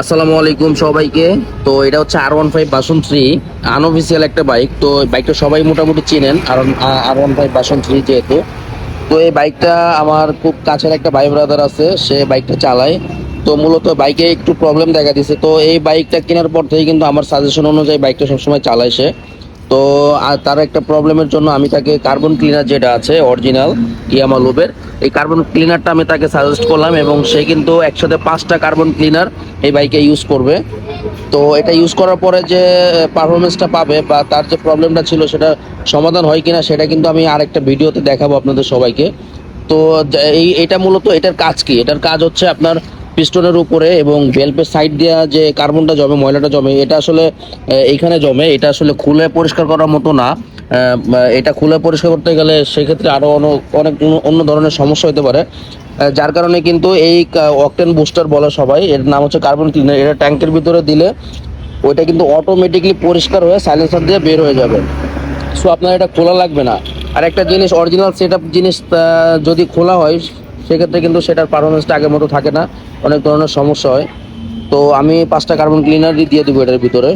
আসসালামু আলাইকুম সবাইকে। তো এটা হচ্ছে R one five version three unofficial একটা বাইক তো বাইকটা সবাই মোটামুটি চেনেন আর R one five version three যেহেতু। তো এই বাইকটা আমার খুব কাছের একটা ভাই ব্রাদার আছে, সে বাইকটা চালায়। তো মূলত বাইকে একটু প্রবলেম দেখা দিছে। তো এই বাইকটা কেনার পর থেকে কিন্তু আমার সাজেশন অনুযায়ী বাইকটা সবসময় চালায় সে। তো, আর তার একটা প্রবলেমের জন্য আমি তাকে কার্বন ক্লিনার যেটা আছে, অরিজিনাল ইয়ামা লুবের, এই কার্বন ক্লিনারটা আমি তাকে সাজেস্ট করলাম এবং সে কিন্তু একসাথে পাঁচটা কার্বন ক্লিনার এই বাইকে ইউজ করবে। তো এটা ইউজ করার পরে যে পারফরমেন্সটা পাবে বা তার যে প্রবলেমটা ছিল সেটা সমাধান হয় কিনা সেটা কিন্তু আমি আরেকটা ভিডিওতে দেখাবো আপনাদের সবাইকে। তো, এই, এটা মূলত এটার কাজ কি? এটার কাজ হচ্ছে আপনার পিস্টনের উপরে এবং বেল্পের সাইড দেওয়া যে কার্বনটা জমে, ময়লাটা জমে, এটা আসলে এইখানে জমে, এটা আসলে খুলে পরিষ্কার করার মতো না। এটা খুলে পরিষ্কার করতে গেলে সেক্ষেত্রে আরও অনেক অন্য ধরনের সমস্যা হতে পারে। যার কারণে কিন্তু এই অকটেন বুস্টার বলে সবাই, এর নাম হচ্ছে কার্বন ক্লিনার এটা ট্যাঙ্কের ভিতরে দিলে ওইটা কিন্তু অটোমেটিকলি পরিষ্কার হয়ে সাইলেন্সার দিয়ে বের হয়ে যাবে। সো আপনার এটা খোলা লাগবে না। আর একটা জিনিস অরিজিনাল সেট জিনিস যদি খোলা হয় সেক্ষেত্রে কিন্তু সেটার পারফরমেন্সটা আগের মতো থাকে না। অনেক ধরনের সমস্যা হয়। তো আমি পাঁচটা কার্বন ক্লিনারই দিয়ে দেবো এটার ভিতরে।